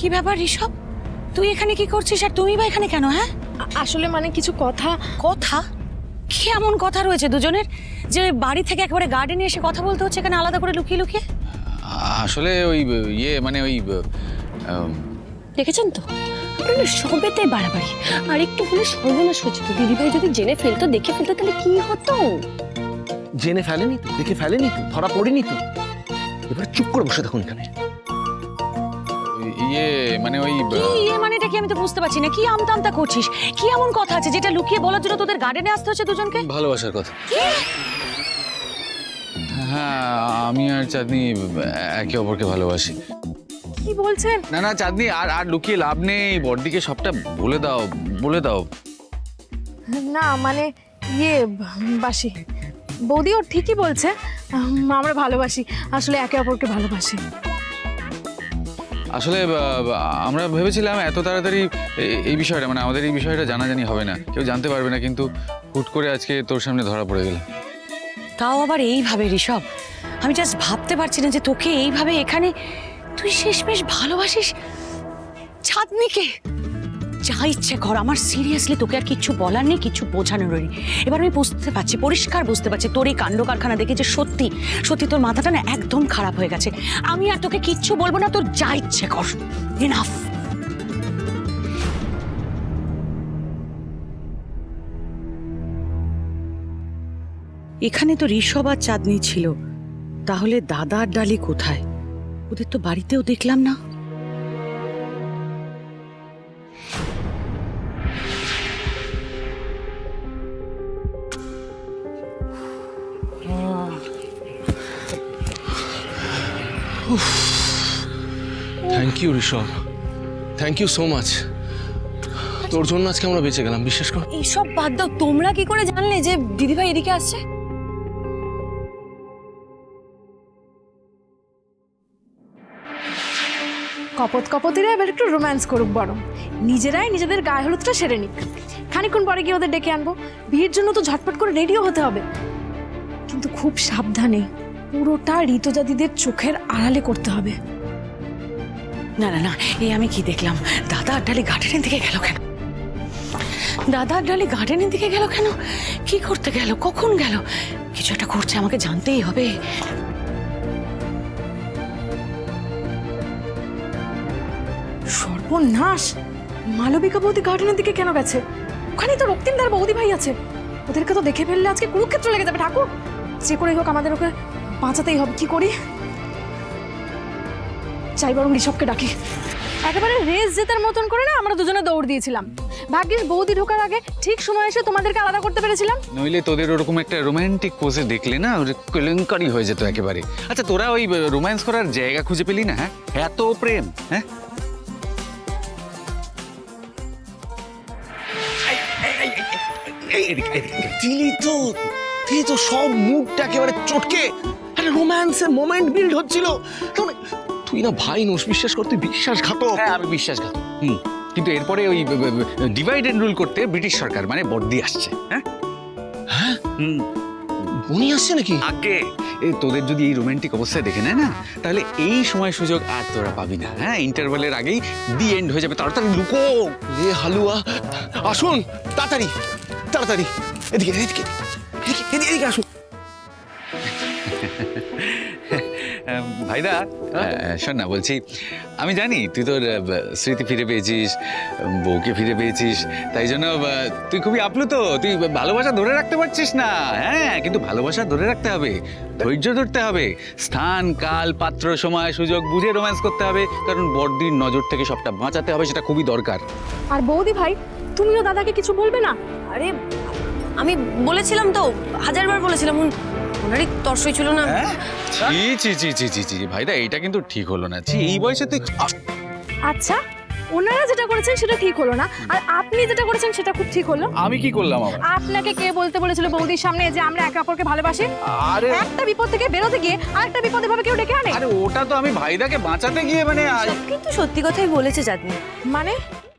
কি ব্যাপার ঋষভ? তুই এখানে কি করছিস আর তুমি বা এখানে কেন হ্যাঁ? আসলে মানে কিছু কথা। কথা? কি এমন কথা রয়েছে দুজনের? যে বাড়ি থেকে একেবারে গার্ডেনে এসে কথা বলতে হচ্ছে এখানে আলাদা করে লুকিয়ে লুকিয়ে? আসলে ওই ইয়ে মানে ওই দেখেছেন তো? সবেতে বাড়াবাড়ি। আর একটু হলে সর্বনাশ হচ্ছে তো। দিদিভাই যদি জেনে ফেলতো দেখে ফেলতো তাহলে কি হতো? জেনে ফেলেনি? তো দেখে ফেলেনি তো? ধরা পড়েনি তো? এবার চুপ করে বসে থাকুন এখানে। ইয়ে মানে ওই কি ইয়ে মানেটা কি আমি তো বুঝতে পারছি না। কি আমতা আমতা করছিস? কি এমন কথা আছে যেটা লুকিয়ে বলার জন্য তোদের গার্ডেনে আসতে হচ্ছে দুজনকে? ভালোবাসার কথা। হ্যাঁ আমি আর চাঁদনি একে অপরকে ভালোবাসি। কি বলছেন? না না চাঁদনি আর আর লুকিয়ে লাভ নেই। বড়দিকে সবটা বলে দাও বলে দাও। না মানে ইয়ে বাসি। বৌদি ও ঠিকই বলছে। আমরা ভালোবাসি আসলে একে অপরকে ভালোবাসি। আসলে আমরা ভেবেছিলাম এত তাড়াতাড়ি এই বিষয়টা মানে আমাদের এই বিষয়টা জানাজানি হবে না। কেউ জানতে পারবে না, কিন্তু হুট করে আজকে তোর সামনে ধরা পড়ে গেল। তাও আবার এইভাবে, ঋষভ? আমি জাস্ট ভাবতে পারছি না যে তোকে এইভাবে এখানে তুই শেষমেশ ভালোবাসিস? চাঁদনিকে যা ইচ্ছে কর। আমার সিরিয়াসলি তোকে আর কিচ্ছু বলার নেই, কিছু বোঝানোর নেই। এবার আমি বুঝতে পারছি, পরিষ্কার বুঝতে পারছি তোর এই কাণ্ড কারখানা দেখে যে সত্যি সত্যি তোর মাথাটা না একদম খারাপ হয়ে গেছে। আমি আর তোকে কিচ্ছু বলব না, তোর যা ইচ্ছে কর। এনাফ এখানে তো ঋষভ আর চাঁদনি ছিল। তাহলে দাদা আর ডালি কোথায়? ওদের তো বাড়িতেও দেখলাম না। Thank you Rishabh thank you so much তোর জন্য আজকে আমরা বেঁচে গেলাম বিশ্বাস কর। এইসব বাদ দাও তোমরা কি করে জানলে যে দিদিভাই এদিকে আসছে? কপত কপতিরা এবার একটু রোম্যান্স করুক বরং। নিজেরাই নিজেদের গায়ে হলুদটা সেরে নিক। খানিকক্ষণ পরে গিয়ে ওদের ডেকে আনব। বিয়ের জন্য তো ঝটপট করে রেডিও হতে হবে। কিন্তু খুব সাবধানে। পুরোটা ঋতুজা দিদির চোখের আড়ালে করতে হবে। না না না এই আমি কি দেখলাম? দাদা আর ডালি গার্ডেনের দিকে গেল কেন? দাদা আর ডালি গার্ডেনের দিকে গেল কেন? কি করতে গেল? কখন গেল? কিছু একটা করছে, আমাকে জানতেই হবে। সর্বনাশ! মালবিকা বৌদি গার্ডেনের দিকে কেন গেছে? ওখানেই তো রক্তিমদার বৌদি ভাই আছে। ওদেরকে তো দেখে ফেললে আজকে কুরুক্ষেত্র লেগে যাবে, ঠাকুর। যে করেই হোক আমাদের ওকে বাঁচাতেই হবে কি করি চাই বরং ঋষভকে ডাকি একেবারে রেস জেতার মতন করে না আমরা দুজনে দৌড় দিয়েছিলাম ভাগ্যিস বৌদি ঢোকার আগে ঠিক সময় এসে তোমাদেরকে আলাদা করতে পেরেছিলাম নইলে তোদের ওরকম একটা রোমান্টিক পোজে দেখলে না কেলেঙ্কারি হয়ে যেত একেবারে আচ্ছা তোরা ওই রোম্যান্স করার জায়গা খুঁজে পেলি না হ্যাঁ এত প্রেম হ্যাঁ দিলি তো দিলি তো সব মুডটা একেবারে চটকে আরে রোম্যান্সের মোমেন্ট বিল্ড হচ্ছিল। তুই না ভাই নোস বিশ্বাস করতে বিশ্বাসঘাতক। হ্যাঁ আমি বিশ্বাসঘাত হুম। কিন্তু এরপরে ওই ডিভাইড এন্ড রুল করতে ব্রিটিশ সরকার মানে বর্দি আসছে হ্যাঁ? হ্যাঁ? হুম। উনি আসছে নাকি? আগে। তোদের যদি এই রোমান্টিক অবস্থায় দেখে নেয় না তাহলে এই সময় সুযোগ আর তোরা পাবি না হ্যাঁ? ইন্টারভেলের আগেই দি এন্ড হয়ে যাবে তাড়াতাড়ি লুকো! রে হালুয়া। আসুন তাড়াতাড়ি তাড়াতাড়ি। এদিকে এদিকে এদিকে এদিকে আসুন। ভাইদা আহ, শোন না বলছি আমি জানি তুই তোর স্মৃতি ফিরে পেয়েছিস বউকে ফিরে পেয়েছিস তাই জন্য তুই খুবই আপ্লুত তুই ভালোবাসা ধরে রাখতে পারছিস না। হ্যাঁ কিন্তু ভালোবাসা ধরে রাখতে হবে ধৈর্য ধরতে হবে স্থান কাল পাত্র সময় সুযোগ বুঝে রোম্যান্স করতে হবে কারণ বড়দির নজর থেকে সবটা বাঁচাতে হবে সেটা খুবই দরকার। আর বৌদি ভাই তুমিও দাদাকে কিছু বলবে না? আরে আমি বলেছিলাম তো হাজারবার বলেছিলাম ওনারই তর্সই ছিল না। ছি ছি ছি ছি ছি ছি ভাইদা এটা কিন্তু ঠিক হলো না। ছি এই বয়সে তুই আচ্ছা ওনারা যেটা করেছেন সেটা ঠিক হলো না। আর আপনি যেটা করেছেন সেটা খুব ঠিক হলো। আমি কি করলাম আবার? আপনাকে কে বলতে বলেছিল বৌদির সামনে যে আমরা একে অপরকে ভালোবাসি? আরে একটা বিপদ থেকে বেরোতে গিয়ে আরেকটা বিপদে ভাবে কেউ ডেকে আনে? আরে ওটা তো আমি ভাইদাকে বাঁচাতে গিয়ে মানে কিন্তু সত্যি কথাই বলেছে চাঁদনি মানে?